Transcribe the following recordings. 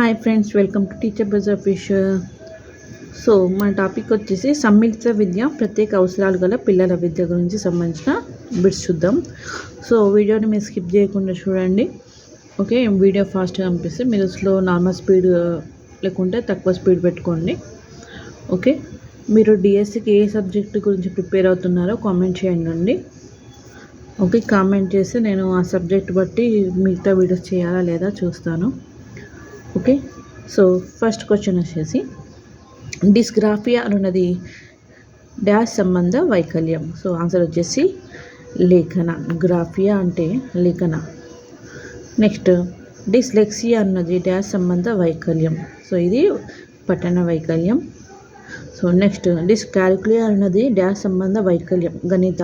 Hi friends welcome to teacher bazaar fish so మన topic వచ్చేసి సమ్మిళిత విద్య ప్రత్యేక అవసరాలు గల పిల్లల విద్య గురించి సంబంధించిన బిట్స్ చూద్దాం. సో వీడియోని మీరు స్కిప్ చేయకుండా చూడండి. ఓకే వీడియో ఫాస్ట్గా అనిపిస్తే మీరు స్లో నార్మల్ స్పీడ్ లేకుంటే తక్కువ స్పీడ్ పెట్టుకోండి. ఓకే మీరు డిఎస్సికి ఏ సబ్జెక్ట్ గురించి ప్రిపేర్ అవుతున్నారో కామెంట్ చేయండి ఓకే కామెంట్ చేస్తే నేను ఆ సబ్జెక్ట్ బట్టి మిగతా వీడియోస్ చేయాలా లేదా చూస్తాను. ఓకే సో ఫస్ట్ క్వశ్చన్ వచ్చేసి డిస్గ్రాఫియా అనున్నది డాష్ సంబంధ వైకల్యం. సో ఆన్సర్ వచ్చేసి లేఖన. గ్రాఫియా అంటే లేఖన. నెక్స్ట్ డిస్లెక్సియా అన్నది డాష్ సంబంధ వైకల్యం. సో ఇది పఠన వైకల్యం. సో నెక్స్ట్ డిస్కాల్కులియా అన్నది డాష్ సంబంధ వైకల్యం. గణిత.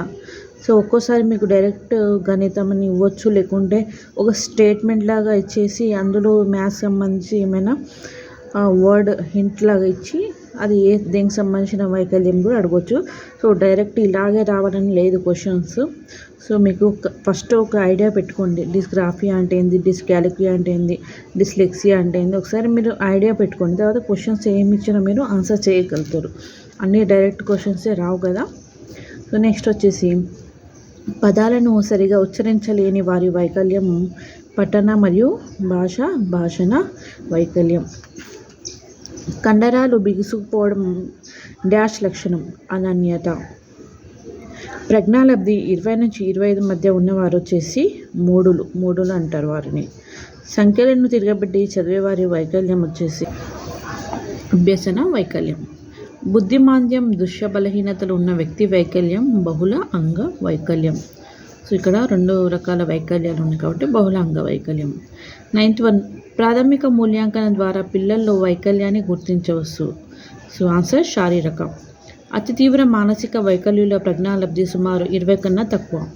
సో ఒక్కోసారి మీకు డైరెక్ట్ గణితం అని ఇవ్వచ్చు లేకుంటే ఒక స్టేట్మెంట్ లాగా ఇచ్చేసి అందులో మ్యాథ్స్ సంబంధించి ఏమైనా వర్డ్ హింట్ లాగా ఇచ్చి అది ఏ దేనికి సంబంధించిన వైకల్యం కూడా అడగవచ్చు సో డైరెక్ట్ ఇలాగే రావాలని లేదు క్వశ్చన్స్ సో మీకు ఫస్ట్ ఒక ఐడియా పెట్టుకోండి. డిస్గ్రాఫియా అంటే ఏంది? డిస్కాలిక్యా అంటే ఏంది? డిస్లెక్సియా అంటే ఏంది? ఒకసారి మీరు ఐడియా పెట్టుకోండి. తర్వాత క్వశ్చన్స్ ఏమి ఇచ్చినా మీరు ఆన్సర్ చేయగలుగుతారు. అన్నీ డైరెక్ట్ క్వశ్చన్సే రావు కదా. సో నెక్స్ట్ వచ్చేసి పదాలను సరిగా ఉచ్చరించలేని వారి వైకల్యం పఠన మరియు భాష భాషణ వైకల్యం. కండరాలు బిగుసుకుపోవడం డాష్ లక్షణం అనన్యత. ప్రజ్ఞాలబ్ధి ఇరవై నుంచి ఇరవై ఐదు మధ్య ఉన్నవారు వచ్చేసి మూడులు మూడులు అంటారు వారిని. సంఖ్యలను తిరగబెట్టి చదివేవారి వైకల్యం వచ్చేసి అభ్యసన వైకల్యం. బుద్ధిమాంద్యం దృశ్య బలహీనతలు ఉన్న వ్యక్తి వైకల్యం బహుళ అంగ వైకల్యం. సో ఇక్కడ రెండు రకాల వైకల్యాలు ఉన్నాయి కాబట్టి బహుళ అంగ వైకల్యం. నైన్త్ వన్ ప్రాథమిక మూల్యాంకనం ద్వారా పిల్లల్లో వైకల్యాన్ని గుర్తించవచ్చు. సో ఆన్సర్ శారీరక. అతి తీవ్ర మానసిక వైకల్యుల ప్రజ్ఞాలబ్ధి సుమారు ఇరవై కన్నా తక్కువ.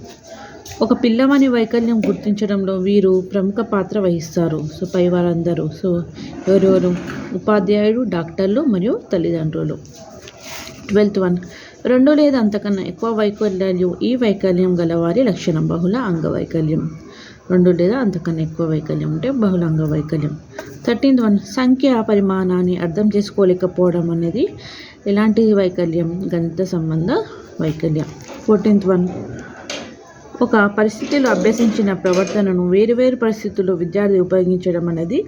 ఒక పిల్లవాని వైకల్యం గుర్తించడంలో వీరు ప్రముఖ పాత్ర వహిస్తారు. సో పై వారందరూ. సో ఎవరెవరు? ఉపాధ్యాయుడు డాక్టర్లు మరియు తల్లిదండ్రులు. Twelfth one. రెండు లేదా అంతకన్నా ఎక్కువ వైకల్యాలు ఈ వైకల్యం గలవారి లక్షణం బహుళ అంగవైకల్యం రెండు లేదా అంతకన్నా ఎక్కువ వైకల్యం ఉంటే బహుళ అంగవైకల్యం థర్టీన్త్ వన్. సంఖ్య పరిమాణాన్ని అర్థం చేసుకోలేకపోవడం అనేది ఎలాంటి వైకల్యం? గణిత సంబంధ వైకల్యం. Fourteenth one. ఒక పరిస్థితిలో అభ్యసించిన ప్రవర్తనను వేరువేరు పరిస్థితుల్లో విద్యార్థి ఉపయోగించడం అనేది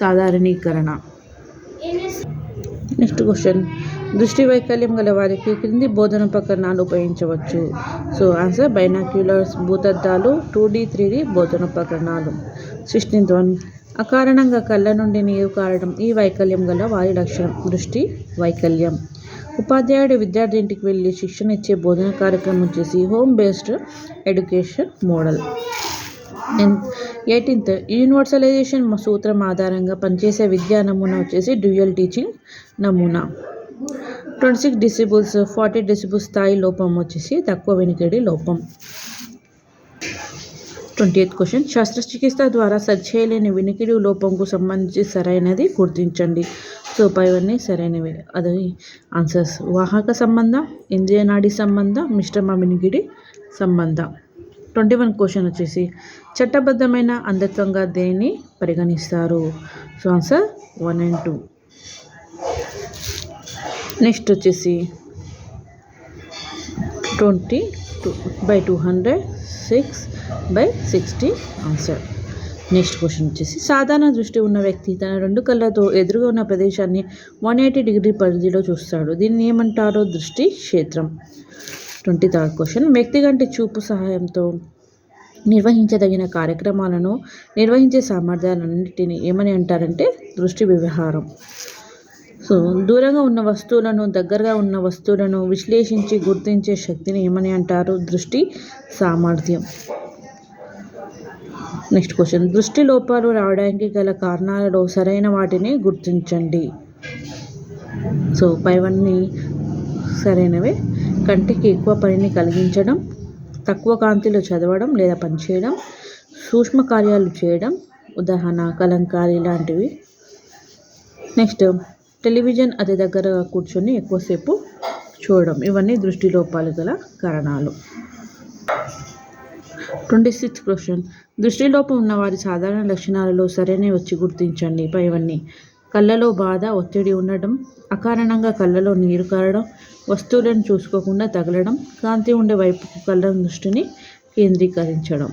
సాధారణీకరణ. Next question. దృష్టి వైకల్యం గల వారికి క్రింది బోధనోపకరణాలు ఉపయోగించవచ్చు. సో ఆన్సర్ బైనాక్యులర్స్ భూతద్దాలు టూ డీ త్రీ డి బోధనోపకరణాలు సిక్స్టీన్త్ వన్. అకారణంగా కళ్ళ నుండి నీరు కారడం ఈ వైకల్యం గల వారి లక్షణం. దృష్టి వైకల్యం. ఉపాధ్యాయుడు విద్యార్థి ఇంటికి వెళ్ళి శిక్షణ ఇచ్చే బోధన కార్యక్రమం వచ్చేసి home based education model. And eighteenth universalization సూత్రం ఆధారంగా పనిచేసే విద్యా నమూనా వచ్చేసి డ్యూయల్ టీచింగ్ నమూనా. Twenty six decibels forty decibels స్థాయి లోపం వచ్చేసి తక్కువ వెనుకడి లోపం. ట్వంటీ ఎయిత్ క్వశ్చన్ శస్త్రచికిత్స ద్వారా సరిచేయలేని వినికిడి లోపంకు సంబంధించి సరైనది గుర్తించండి. సో పైవన్నీ సరైనవి. అది ఆన్సర్స్. వాహక సంబంధం ఇంద్రియ నాడి సంబంధం మిశ్రమ మినిగిడి సంబంధం. ట్వంటీ వన్ క్వశ్చన్ వచ్చేసి చట్టబద్ధమైన అంధత్వంగా దేన్ని పరిగణిస్తారు? So answer one and two. Next వచ్చేసి twenty two by two hundred six by sixty answer. Next question వచ్చేసి సాధారణ దృష్టి ఉన్న వ్యక్తి తన రెండు కళ్ళతో ఎదురుగా ఉన్న ప్రదేశాన్ని వన్ ఎయిటీ డిగ్రీ పరిధిలో చూస్తాడు. దీన్ని ఏమంటారో? దృష్టి క్షేత్రం. ట్వంటీ థర్డ్ క్వశ్చన్ వ్యక్తి కంటే చూపు సహాయంతో నిర్వహించదగిన కార్యక్రమాలను నిర్వహించే సామర్థ్యాలన్నింటినీ ఏమని అంటారంటే? దృష్టి వ్యవహారం. సో దూరంగా ఉన్న వస్తువులను దగ్గరగా ఉన్న వస్తువులను విశ్లేషించి గుర్తించే శక్తిని ఏమని అంటారు? దృష్టి సామర్థ్యం. Next question. దృష్టి లోపాలు రావడానికి గల కారణాలలో సరైన వాటిని గుర్తించండి. సో పైవన్నీ సరైనవే. కంటికి ఎక్కువ పనిని కలిగించడం తక్కువ కాంతిలో చదవడం లేదా పనిచేయడం సూక్ష్మ కార్యాలు చేయడం ఉదాహరణ కలంకారీ లాంటివి. నెక్స్ట్ టెలివిజన్ అతి దగ్గర కూర్చొని ఎక్కువసేపు చూడడం. ఇవన్నీ దృష్టి లోపాలు గల కారణాలు. Twenty six question. దృష్టిలోపం ఉన్న వారి సాధారణ లక్షణాలలో సరైనవి వచ్చి గుర్తించండి. పైవన్నీ. కళ్ళలో బాధ ఒత్తిడి ఉండడం అకారణంగా కళ్ళలో నీరు కారడం వస్తువులను చూసుకోకుండా తగలడం కాంతి ఉండే వైపుకు కళ్ళ దృష్టిని కేంద్రీకరించడం.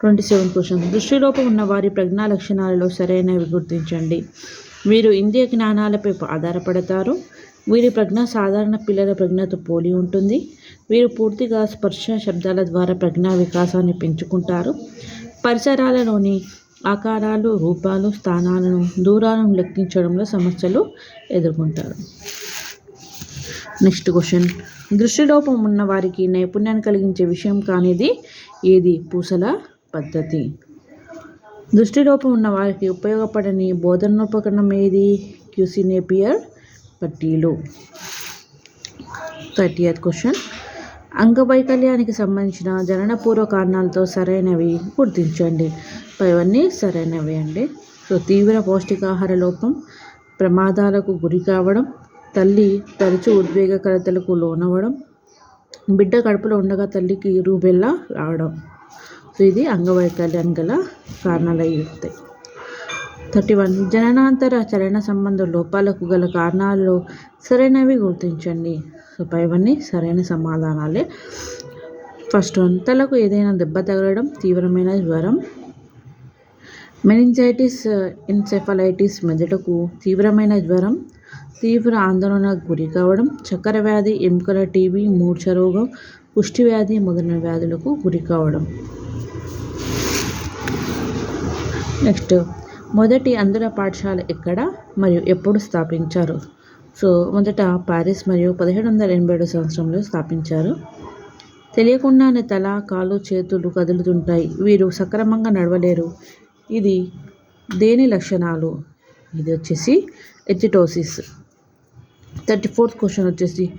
Twenty seven question. దృష్టిలోపం ఉన్న వారి ప్రజ్ఞా లక్షణాలలో సరైనవి గుర్తించండి. వీరు ఇంద్రియ జ్ఞానాలపై ఆధారపడతారు. వీరి ప్రజ్ఞ సాధారణ పిల్లల ప్రజ్ఞతో పోలి ఉంటుంది. వీరు పూర్తిగా స్పర్శ శబ్దాల ద్వారా ప్రజ్ఞా వికాసాన్ని పెంచుకుంటారు. పరిసరాలలోని ఆకారాలు రూపాలు స్థానాలను దూరాలను లెక్కించడంలో సమస్యలు ఎదుర్కొంటారు. Next question. దృష్టిలోపం ఉన్న వారికి నైపుణ్యాన్ని కలిగించే విషయం కానిది ఏది? పూసల పద్ధతి. దృష్టిలోపం ఉన్న వారికి ఉపయోగపడని బోధనోపకరణం ఏది? క్యూసినేపియర్ పట్టీలు. Thirty eighth question. అంగవైకల్యానికి సంబంధించిన జననపూర్వ కారణాలతో సరైనవి గుర్తించండి. ఇవన్నీ సరైనవి అండి. సో తీవ్ర పౌష్టికాహార లోపం ప్రమాదాలకు గురి కావడం తల్లి తరచూ ఉద్వేగకరతలకు లోనవ్వడం బిడ్డ కడుపులో ఉండగా తల్లికి రూబెల్లా రావడం. సో ఇది అంగవైకల్యానికి గల కారణాలు అయి ఉంటాయి థర్టీ వన్. జననాంతర చలన సంబంధ లోపాలకు గల కారణాల్లో సరైనవి గుర్తించండి. సో పైవన్నీ సరైన సమాధానాలే. ఫస్ట్ వన్ తలకు ఏదైనా దెబ్బ తగలడం తీవ్రమైన జ్వరం. మెనింజైటిస్ ఇన్సెఫలైటిస్ మెదడుకు తీవ్రమైన జ్వరం. తీవ్ర ఆందోళనకు గురి కావడం చక్కెర వ్యాధి ఎముకల టీబీ మూర్ఛ రోగం కుష్టి వ్యాధి మొదలైన వ్యాధులకు గురి కావడం. నెక్స్ట్ మొదటి అందుల పాఠశాల ఎక్కడ మరియు ఎప్పుడు స్థాపించారు? సో మొదట ప్యారిస్ మరియు పదిహేడు వందల ఎనభై ఏడు సంవత్సరంలో స్థాపించారు. తెలియకుండానే తల కాలు చేతులు కదులుతుంటాయి. వీరు సక్రమంగా నడవలేరు. ఇది దేని లక్షణాలు? ఇది వచ్చేసి ఎథిటోసిస్ థర్టీ ఫోర్త్ క్వశ్చన్ వచ్చేసి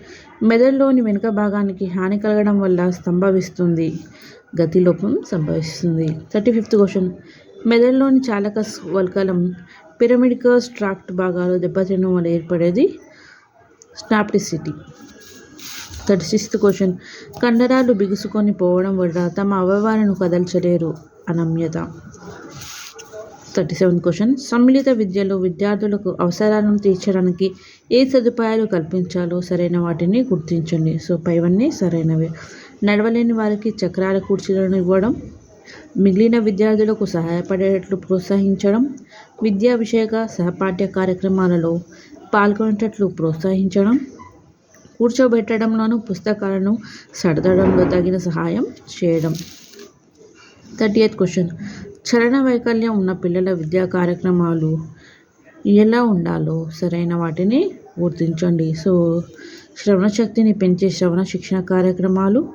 మెదడులోని వెనుక భాగానికి హాని కలగడం వల్ల సంభవిస్తుంది. గతిలోపం సంభవిస్తుంది. థర్టీ ఫిఫ్త్ క్వశ్చన్ మెదడులోని చాలకస్ వల్కలం పిరమిడికస్ ట్రాక్ట్ భాగాలు దెబ్బతినడం వల్ల ఏర్పడేది స్నాప్టిసిటీ థర్టీ సిక్స్త్ క్వశ్చన్. కండరాలు బిగుసుకొని పోవడం వల్ల తమ అవయవాలను కదల్చలేరు అనమ్యత. Thirty seven question. సమ్మిళిత విద్యలో విద్యార్థులకు అవసరాలను తీర్చడానికి ఏ సదుపాయాలు కల్పించాలో సరైన వాటిని గుర్తించండి. సో పైవన్నీ సరైనవి. నడవలేని వారికి చక్రాల కుర్చీలను ఇవ్వడం మిగిలిన విద్యార్థులకు సహాయపడేటట్లు ప్రోత్సహించడం విద్యా విషయక సహపాఠ్య కార్యక్రమాలలో పాల్గొనేటట్లు ప్రోత్సహించడం కూర్చోబెట్టడంలోనూ పుస్తకాలను సర్దడంలో తగిన సహాయం చేయడం. Thirty eighth question. చలన వైకల్యం ఉన్న పిల్లల విద్యా కార్యక్రమాలు ఎలా ఉండాలో సరైన వాటిని గుర్తించండి. సో శ్రవణ శక్తిని పెంచే శ్రవణ శిక్షణ కార్యక్రమాలు.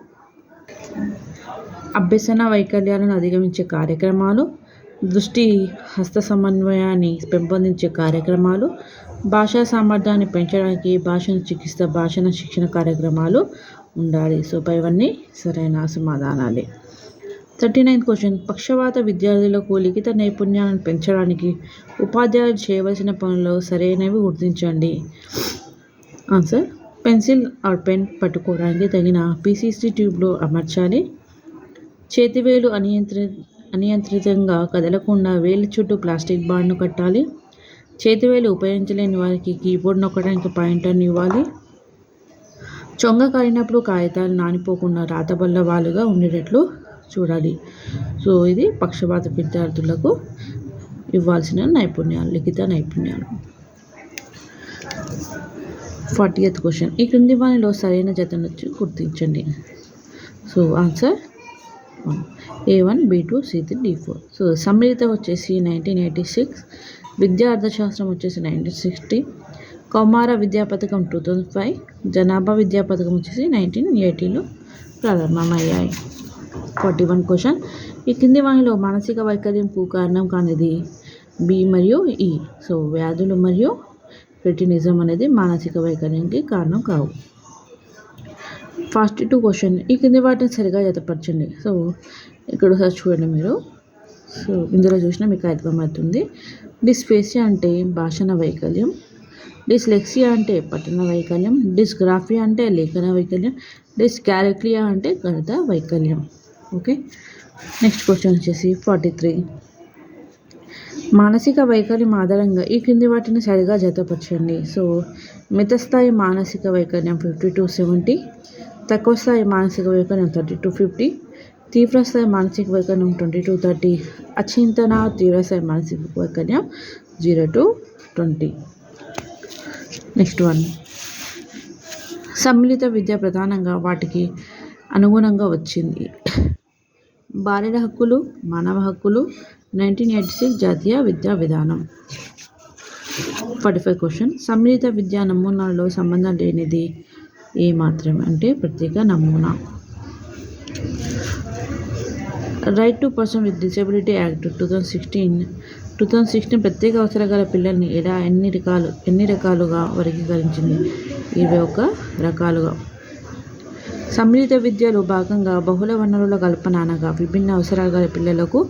అభ్యసన వైకల్యాలను అధిగమించే కార్యక్రమాలు దృష్టి హస్త సమన్వయాన్ని పెంపొందించే కార్యక్రమాలు భాషా సామర్థ్యాన్ని పెంచడానికి భాషను చికిత్స భాషణ శిక్షణ కార్యక్రమాలు ఉండాలి. సో పైవన్నీ సరైన సమాధానాలే. Thirty ninth question. పక్షవాత విద్యార్థులకు లిఖిత నైపుణ్యాలను పెంచడానికి ఉపాధ్యాయులు చేయవలసిన పనులు సరైనవి గుర్తించండి. ఆన్సర్. పెన్సిల్ ఆర్ పెన్ పట్టుకోవడానికి తగిన పీసీసీ ట్యూబ్లో అమర్చాలి. చేతివేలు అనియంత్రి అనియంత్రితంగా కదలకుండా వేలి చుట్టూ ప్లాస్టిక్ బాండ్ను కట్టాలి. చేతివేలు ఉపయోగించలేని వారికి కీబోర్డ్ నొక్కడానికి పాయింటర్ని ఇవ్వాలి. చొంగ కాలినప్పుడు కాగితాలు నానిపోకుండా రాతబల్ల వాలుగా ఉండేటట్లు చూడాలి. సో ఇది పక్షపాత విద్యార్థులకు ఇవ్వాల్సిన నైపుణ్యాలు లిఖిత నైపుణ్యాలు. Forty eighth question. ఈ క్రింది వానిలో సరైన జతను గుర్తించండి. So answer A one B two C three D four so సమ్మిళిత వచ్చేసి నైన్టీన్ ఎయిటీ సిక్స్ విద్యా అర్థశాస్త్రం వచ్చేసి నైన్టీన్ సిక్స్టీ కౌమార విద్యా పథకం టూ థౌజండ్ ఫైవ్ జనాభా విద్యా పథకం వచ్చేసి నైన్టీన్ ఎయిటీలో ప్రారంభమయ్యాయి. ఫార్టీ వన్ క్వశ్చన్ ఈ కింది వాణిలో మానసిక వైకల్యంకు కారణం కానిది బి మరియు e. ఈ సో వ్యాధులు మరియు క్రిటినిజం అనేది మానసిక వైకల్యంకి కారణం కావు. ఫాస్ట్ టూ క్వశ్చన్ ఈ కింది వాటిని సరిగా జతపరచండి. సో ఇక్కడ ఒకసారి చూడండి మీరు. సో ఇందులో చూసినా మీకు అర్థమవుతుంది. డిస్పేసియా అంటే భాషణ వైకల్యం. డిస్లెక్సియా అంటే పఠన వైకల్యం. డిస్గ్రాఫియా అంటే లేఖన వైకల్యం. డిస్క్యాలిక్లియా అంటే గణిత వైకల్యం. ఓకే? నెక్స్ట్ క్వశ్చన్ వచ్చేసి ఫార్టీ త్రీ. మానసిక వైకల్యం ఆధారంగా ఈ క్రింది వాటిని సరిగా జతపరచండి. సో మితస్థాయి మానసిక వైకల్యం ఫిఫ్టీ టు సెవెంటీ. తక్కువ స్థాయి మానసిక వైకల్యం థర్టీ టు ఫిఫ్టీ తీవ్రస్థాయి మానసిక వైకల్యం ట్వంటీ టు థర్టీ అచింతన తీవ్రస్థాయి మానసిక వైకల్యం zero to twenty next one సమ్మిళిత విద్య ప్రధానంగా వాటికి అనుగుణంగా వచ్చింది. బాలిర హక్కులు మానవ హక్కులు నైన్టీన్ ఎయిటీ సిక్స్ జాతీయ విద్యా విధానం. ఫార్టీ ఫైవ్ క్వశ్చన్ సమ్మిళిత విద్యా నమూనాలలో సంబంధం లేనిది ఏ మాత్రం అంటే ప్రత్యేక నమూనా. Right to person with disability act two thousand sixteen two thousand sixteen ప్రత్యేక అవసరాల గల పిల్లల్ని ఎలా ఎన్ని రకాలు ఎన్ని రకాలుగా వర్గీకరించింది? ఇరవై ఒక రకాలుగా. సమ్మిళిత విద్యలో భాగంగా బహుళ వనరుల కల్పన అనగా విభిన్న అవసరాలు గల పిల్లలకు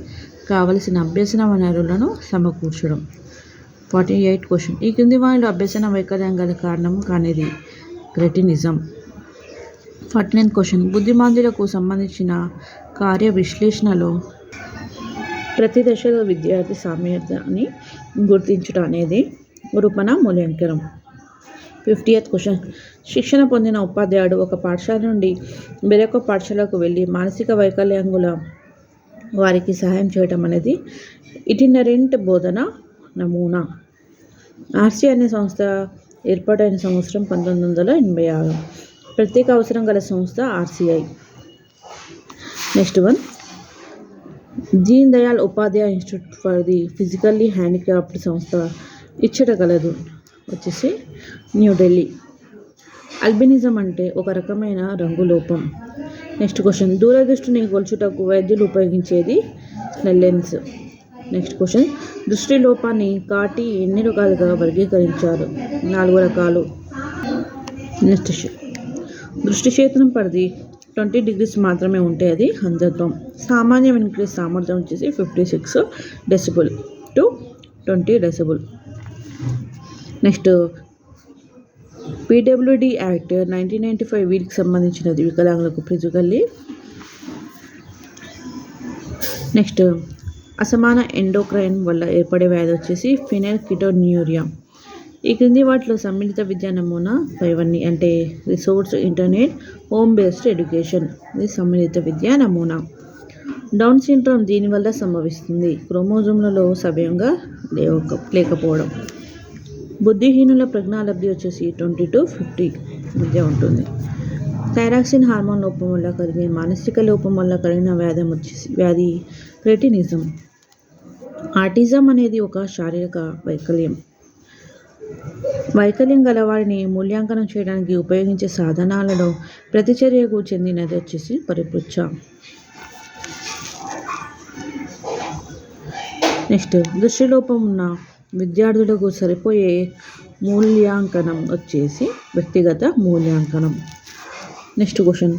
కావలసిన అభ్యసన వనరులను సమకూర్చడం. ఫార్టీ ఎయిట్ క్వశ్చన్ ఈ కింది వారిలో అభ్యసన వైకల్యం గల కారణం కానిది. క్రెటినిజం. Forty nine question. బుద్ధిమాంద్యులకు సంబంధించిన కార్య విశ్లేషణలో ప్రతి దశలో విద్యార్థి సామర్థ్యాన్ని గుర్తించడం అనేది రూపణ మూల్యాంకనం. Fifty eighth question. శిక్షణ పొందిన ఉపాధ్యాయుడు ఒక పాఠశాల నుండి వేరొక పాఠశాలకు వెళ్ళి మానసిక వైకల్యంగుల వారికి సహాయం చేయడం అనేది ఇటినరెంట్ బోధన నమూనా. ఆర్సీ అనే సంస్థ ఏర్పాటైన సంవత్సరం పంతొమ్మిది వందల ఎనభై ఆరు. ప్రత్యేక అవసరం గల సంస్థ RCI. Next one. Deen Dayal Upadhyay institute for the physically handicraft సంస్థ ఇచ్చట కలదు వచ్చేసి న్యూఢిల్లీ అల్బినిజం అంటే ఒక రకమైన రంగు లోపం. Next question. దూరదృష్టిని కొలుచుటకు వైద్యులు ఉపయోగించేది స్నెల్లెన్స్ నెక్స్ట్ క్వశ్చన్. దృష్టి లోపాన్ని కాటి ఎన్ని రకాలుగా వర్గీకరించారు? నాలుగు రకాలు. నెక్స్ట్ దృష్టి క్షేత్రం పరిధి ట్వంటీ డిగ్రీస్ మాత్రమే ఉంటే అది అంధత్వం. సామాన్య వినికిడి సామర్థ్యం వచ్చేసి fifty six decibel to twenty decibel. Next PWD act nineteen ninety five వీటికి సంబంధించినది వికలాంగులకు ఫిజికల్లీ నెక్స్ట్ అసమాన ఎండోక్రైన్ వల్ల ఏర్పడే వ్యాధి వచ్చేసి ఫినైల్ కిటోన్యూరియా ఈ క్రింది వాటిలో సమ్మిళిత విద్యా నమూనా పైవన్నీ అంటే resource internet home based education. ఇది సమ్మిళిత విద్యా నమూనా. డౌన్ సిండ్రోమ్ దీనివల్ల సంభవిస్తుంది. క్రోమోజోమ్లలో సవ్యంగా లేక లేకపోవడం. బుద్ధిహీనుల ప్రజ్ఞాలబ్ధి వచ్చేసి ట్వంటీ టు ఫిఫ్టీ మధ్య ఉంటుంది. థైరాక్సిన్ హార్మోన్ లోపం వల్ల కలిగే మానసిక లోపం వల్ల కలిగిన వ్యాధి వచ్చేసి వ్యాధి ప్రెటినిజం ఆటిజం అనేది ఒక శారీరక వైకల్యం. వైకల్యం గల వారిని మూల్యాంకనం చేయడానికి ఉపయోగించే సాధనాలలో ప్రతిచర్యకు చెందినది వచ్చేసి పరిపృచ్ఛ. నెక్స్ట్ దృష్టిలోపం ఉన్న విద్యార్థులకు సరిపోయే మూల్యాంకనం వచ్చేసి వ్యక్తిగత మూల్యాంకనం. Next question.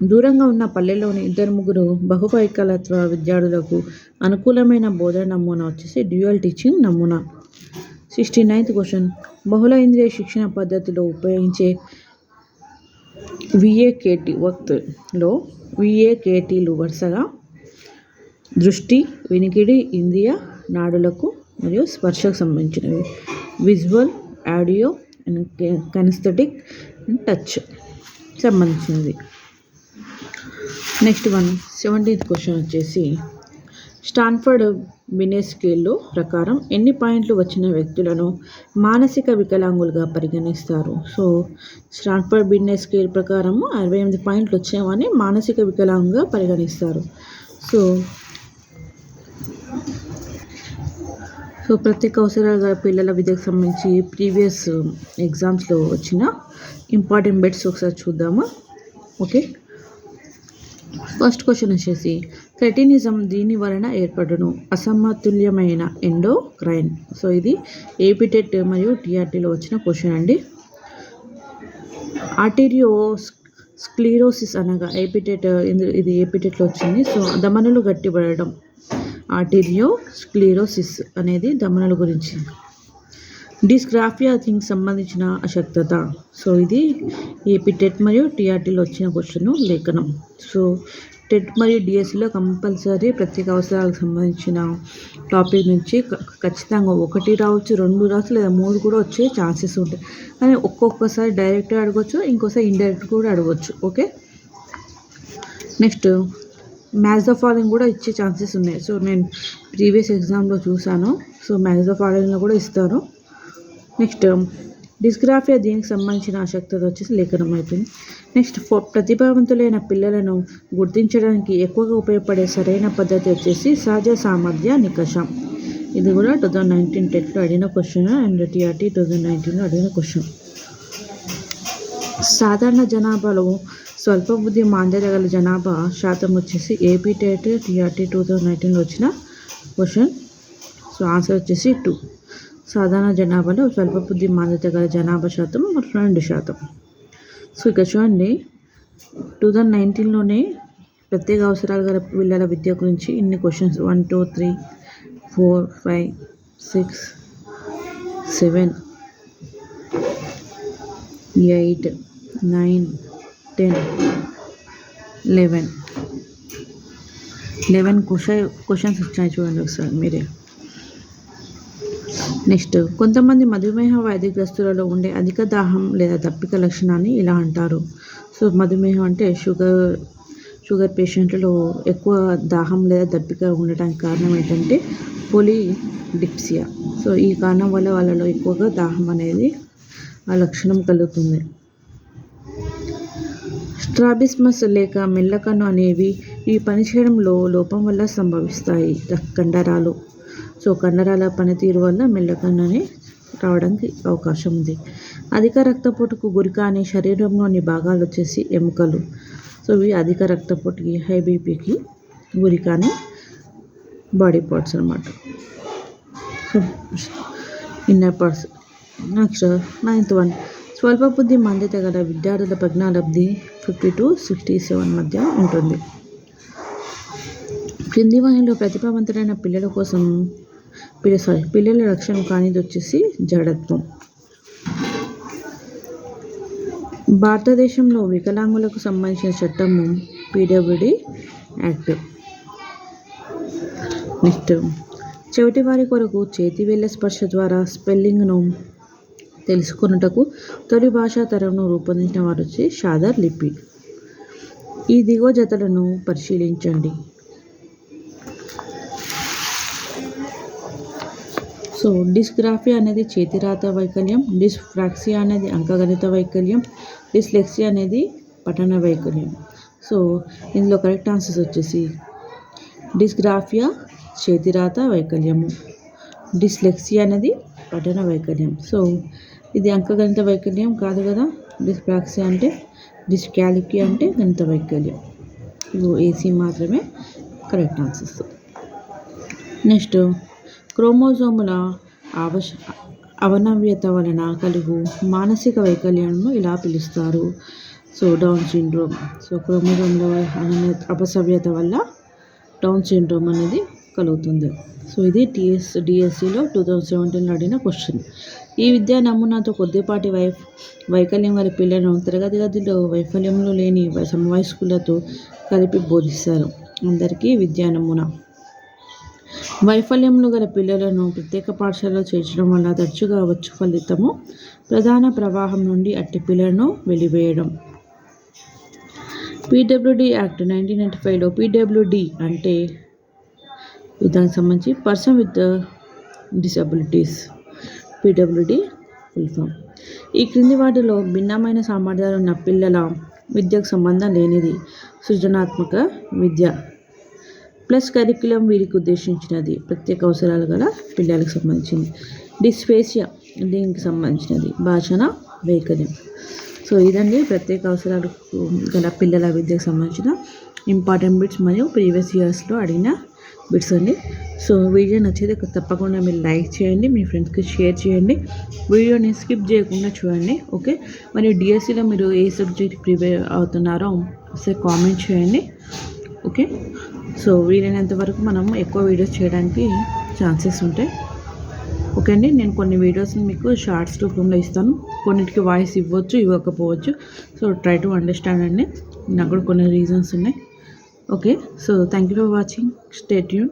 దూరంగా ఉన్న పల్లెల్లోని ఇద్దరు ముగ్గురు బహువైకలత్వ విద్యార్థులకు అనుకూలమైన బోధన నమూనా వచ్చేసి డ్యూయల్ టీచింగ్ నమూనా. Sixty ninth question. బహుళ ఇంద్రియ శిక్షణ పద్ధతిలో ఉపయోగించే విఏకేటి వక్త్లో విఏకేటీలు వరుసగా దృష్టి వినికిడి ఇంద్రియ నాడులకు మరియు స్పర్శకు సంబంధించినవి. Visual audio and kinesthetic and touch సంబంధించినది నెక్స్ట్ వన్ సెవెంటీన్త్ క్వశ్చన్ వచ్చేసి స్టాన్ఫర్డ్ బినే స్కేల్లో ప్రకారం ఎన్ని పాయింట్లు వచ్చిన వ్యక్తులను మానసిక వికలాంగులుగా పరిగణిస్తారు? సో స్టాన్ఫర్డ్ బినెస్ స్కేల్ ప్రకారం అరవై ఎనిమిది పాయింట్లు వచ్చామని మానసిక వికలాంగుగా పరిగణిస్తారు. సో సో ప్రత్యేక అవసరాలు గల పిల్లల విద్యకు సంబంధించి ప్రీవియస్ ఎగ్జామ్స్లో వచ్చిన ఇంపార్టెంట్ బెట్స్ ఒకసారి చూద్దామా. ఓకే? ఫస్ట్ క్వశ్చన్ వచ్చేసి క్రెటినిజం దీని వలన ఏర్పడును. అసమతుల్యమైన ఎండోక్రైన్. సో ఇది ఏపీటెట్ మరియు టీఆర్టీలో వచ్చిన క్వశ్చన్ అండి. ఆర్టీరియో స్క్లీరోసిస్ అనగా ఏపిటెట్ ఇది ఏపిటెట్లో వచ్చింది. సో దమనులు గట్టిపడడం. ఆర్టీరియో స్క్లీరోసిస్ అనేది దమనుల గురించి. డిస్గ్రాఫియా థింగ్ సంబంధించిన అశక్తత. సో ఇది ఏపీ టెట్ మరియు టీఆర్టీలో వచ్చిన క్వశ్చన్ లేఖనం. సో టెట్ మరియు డిఎస్సిలో కంపల్సరీ ప్రత్యేక అవసరాలకు సంబంధించిన టాపిక్ నుంచి ఖచ్చితంగా ఒకటి రావచ్చు రెండు రావచ్చు లేదా మూడు కూడా వచ్చే ఛాన్సెస్ ఉంటాయి. కానీ ఒక్కొక్కసారి డైరెక్ట్గా అడగవచ్చు ఇంకోసారి ఇండైరెక్ట్ కూడా అడగవచ్చు okay? Next maths the following కూడా ఇచ్చే ఛాన్సెస్ ఉన్నాయి. సో నేను ప్రీవియస్ ఎగ్జామ్లో చూశాను. సో మ్యాథ్స్ ద ఫాలోయింగ్లో కూడా ఇస్తారు. నెక్స్ట్ డిస్గ్రాఫియా um, దీనికి సంబంధించిన ఆసక్తి వచ్చేసి లేఖనం అయిపోయింది. నెక్స్ట్ ఫో ప్రతిభావంతులైన పిల్లలను గుర్తించడానికి ఎక్కువగా ఉపయోగపడే సరైన పద్ధతి వచ్చేసి సహజ సామర్థ్య నికషం. ఇది కూడా టూ థౌజండ్ నైన్టీన్ టెట్లో అడిగిన question and TRT two thousand నైన్టీన్లో అడిగిన క్వశ్చన్ సాధారణ జనాభాలో స్వల్ప బుద్ధి మాంద్యత గల జనాభా శాతం వచ్చేసి AP TET TRT two thousand నైన్టీన్లో వచ్చిన క్వశ్చన్ సో ఆన్సర్ వచ్చేసి టూ సాధారణ జనాభాలో స్వల్ప బుద్ధి మాంద్యత గల జనాభా శాతం రెండు శాతం. సో ఇక చూడండి. టూ థౌజండ్ నైన్టీన్లోనే ప్రత్యేక అవసరాలు గల పిల్లల విద్య గురించి ఇన్ని questions one two three four five six seven eight nine ten eleven eleven question questions వచ్చాయి చూడండి ఒకసారి మీరే. నెక్స్ట్ కొంతమంది మధుమేహ వ్యాధిగ్రస్తులలో ఉండే అధిక దాహం లేదా దప్పిక లక్షణాన్ని ఇలా అంటారు. సో మధుమేహం అంటే షుగర్ షుగర్ పేషెంట్లలో ఎక్కువ దాహం లేదా దప్పిక ఉండటానికి కారణం ఏంటంటే పొలి డిప్సియా సో ఈ కారణం వల్ల వాళ్ళలో ఎక్కువగా దాహం అనేది ఆ లక్షణం కలుగుతుంది. స్ట్రాబిస్మస్ లేక మెల్లకన్ను అనేవి ఈ పనిచేయడంలో లోపం వల్ల సంభవిస్తాయి. కండరాలు. సో కండరాల పనితీరు వల్ల మెల్లకన్ను రావడానికి అవకాశం ఉంది. అధిక రక్తపోటుకు గురి కానీ శరీరంలోని భాగాలు వచ్చేసి ఎముకలు. సో ఇవి అధిక రక్తపోటుకి హై బీపీకి గురికాని బాడీ పార్ట్స్ అనమాట inner parts. Next ninth one. స్వల్ప బుద్ధి మంద్యత గల విద్యార్థుల ప్రజ్ఞాలబ్ధి ఫిఫ్టీ టు సిక్స్టీ సెవెన్ మధ్య ఉంటుంది. క్రింది వాహిలో ప్రతిభావంతులైన పిల్లల కోసం పిల్ల సారీ పిల్లల రక్షణ కానిది వచ్చేసి జడత్వం. భారతదేశంలో వికలాంగులకు సంబంధించిన చట్టము పీడబ్ల్యూడి యాక్ట్. నెక్స్ట్ చెవిటి వారి కొరకు చేతి వేళ్ళ స్పర్శ ద్వారా స్పెల్లింగ్ను తెలుసుకొనుటకు తొలి భాషా తరంను రూపొందించిన వారు వచ్చి షాదర్ లిపి. ఈ దిగువ జతలను పరిశీలించండి. సో డిస్గ్రాఫియా అనేది చేతిరాత వైకల్యం డిస్ఫ్రాక్సియా అనేది అంకగణిత వైకల్యం డిస్లెక్సియా అనేది పఠన వైకల్యం. సో ఇందులో కరెక్ట్ ఆన్సర్స్ వచ్చేసి డిస్గ్రాఫియా చేతిరాత వైకల్యము డిస్లెక్సియా అనేది పఠన వైకల్యం. సో ఇది అంకగణిత వైకల్యం కాదు కదా? డిస్ప్రాక్సియా అంటే డిస్కాలిక్యా అంటే గణిత వైకల్యం. ఇగో ఏసీ మాత్రమే కరెక్ట్ ఆన్సర్స్. నెక్స్ట్ క్రోమోజోముల అవశ అవనవ్యత వలన కలుగు మానసిక వైకల్యాలను ఇలా పిలుస్తారు. So down syndrome. సో క్రోమోజోముల అపసవ్యత వల్ల డౌన్ సిండ్రోమ్ అనేది కలుగుతుంది. సో ఇది టీఎస్ డిఎస్సిలో టూ థౌజండ్ సెవెంటీన్లో అడిగిన క్వశ్చన్. ఈ విద్యా నమూనాతో కొద్దిపాటి వై వైకల్యం గల పిల్లలను తరగతి గదిలో వైఫల్యంలో లేని సమవయస్కులతో కలిపి బోధిస్తారు. అందరికీ విద్యా నమూనా. వైఫల్యంలో గల పిల్లలను ప్రత్యేక పాఠశాలలో చేర్చడం వల్ల తరచుగా వచ్చు ఫలితము. ప్రధాన ప్రవాహం నుండి అట్టి పిల్లలను వెలివేయడం. పీడబ్ల్యూడి యాక్ట్ నైన్టీన్ నైంటీ ఫైవ్లో పీడబ్ల్యూడి అంటే దానికి సంబంధించి person with disabilities PWD full form. ఈ క్రింది వాటిలో భిన్నమైన సామర్థ్యాలు ఉన్న పిల్లల విద్యకు సంబంధం లేనిది సృజనాత్మక విద్య. ప్లస్ కరికులం వీరికి ఉద్దేశించినది. ప్రత్యేక అవసరాలు గల పిల్లలకు సంబంధించింది. డిస్పేసియా దీనికి సంబంధించినది. భాషణ వైకల్యం. సో ఇదండి ప్రత్యేక అవసరాలు గల పిల్లల విద్యకు సంబంధించిన ఇంపార్టెంట్ బిట్స్ మరియు ప్రీవియస్ ఇయర్స్లో అడిగిన బిట్స్ అండి. సో వీడియో నచ్చితే తప్పకుండా మీరు లైక్ చేయండి మీ ఫ్రెండ్స్కి షేర్ చేయండి. వీడియోని స్కిప్ చేయకుండా చూడండి ఓకే మరియు డిఎస్సిలో మీరు ఏ సబ్జెక్ట్ ప్రిపేర్ అవుతున్నారో ఒకసారి కామెంట్ చేయండి. ఓకే? సో వీలైనంత వరకు మనం ఎక్కువ వీడియోస్ చేయడానికి ఛాన్సెస్ ఉంటాయి. ఓకే అండి నేను కొన్ని వీడియోస్ని మీకు షార్ట్స్ రూపంలో ఇస్తాను. కొన్నిటికి వాయిస్ ఇవ్వచ్చు ఇవ్వకపోవచ్చు. సో ట్రై టు అండర్స్టాండ్ అండి. నాకు కూడా కొన్ని రీజన్స్ ఉన్నాయి. Okay? So thank you for watching. Stay tuned